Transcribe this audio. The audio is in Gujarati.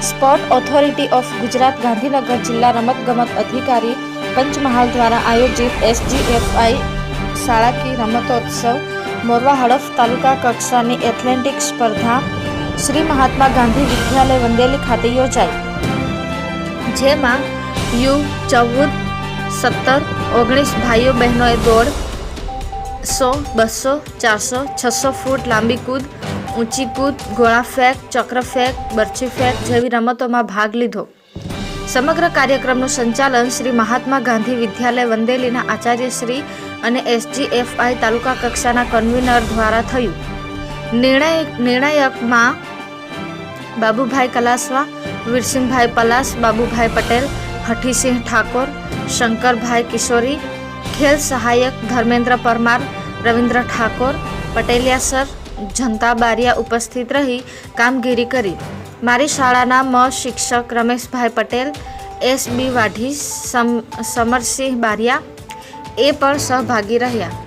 Sport authority of Gujarat Gandhinagar જિલ્લા રમતગમત અધિકારી પંચમહાલ દ્વારા આયોજિત એસજીએફઆઈ શાળાકી રમતોત્સવ, મોરવા હડફ તાલુકા કક્ષાની એથ્લેટિક સ્પર્ધા, શ્રી મહાત્મા ગાંધી વિદ્યાલય વંદેલી ખાતે યોજાઈ. જેમાં યુ ચૌદ, સત્તર, ઓગણીસ ભાઈઓ બહેનોએ દોડ, સો, બસો, ચારસો, છસો ફૂટ લાંબી કૂદ ઊંચી કૂદ, ગોળા ફેંક, ચક્ર ફેંક, બરછી ફેંક જેવી રમતોમાં ભાગ લીધો. સમગ્ર કાર્યક્રમનું સંચાલન શ્રી મહાત્મા ગાંધી વિદ્યાલય વંદેલીના આચાર્યશ્રી અને એસજીએફઆઈ તાલુકા કક્ષાના કન્વીનર દ્વારા થયું. નિર્ણય, નિર્ણાયકમાં બાબુભાઈ કલાસવા, વીરસિંહભાઈ પલાસ, બાબુભાઈ પટેલ, હઠીસિંહ ઠાકોર, શંકરભાઈ કિશોરી, ખેલ સહાયક ધર્મેન્દ્ર પરમાર, રવિન્દ્ર ઠાકોર, પટેલિયા સર જનતા બારિયા ઉપસ્થિત રહી કામગીરી કરી. મારી શાળાના મ શિક્ષક રમેશભાઈ પટેલ, એસ બી વાઢી, સમ, સમરસિંહ બારિયા એ પણ સહભાગી રહ્યા.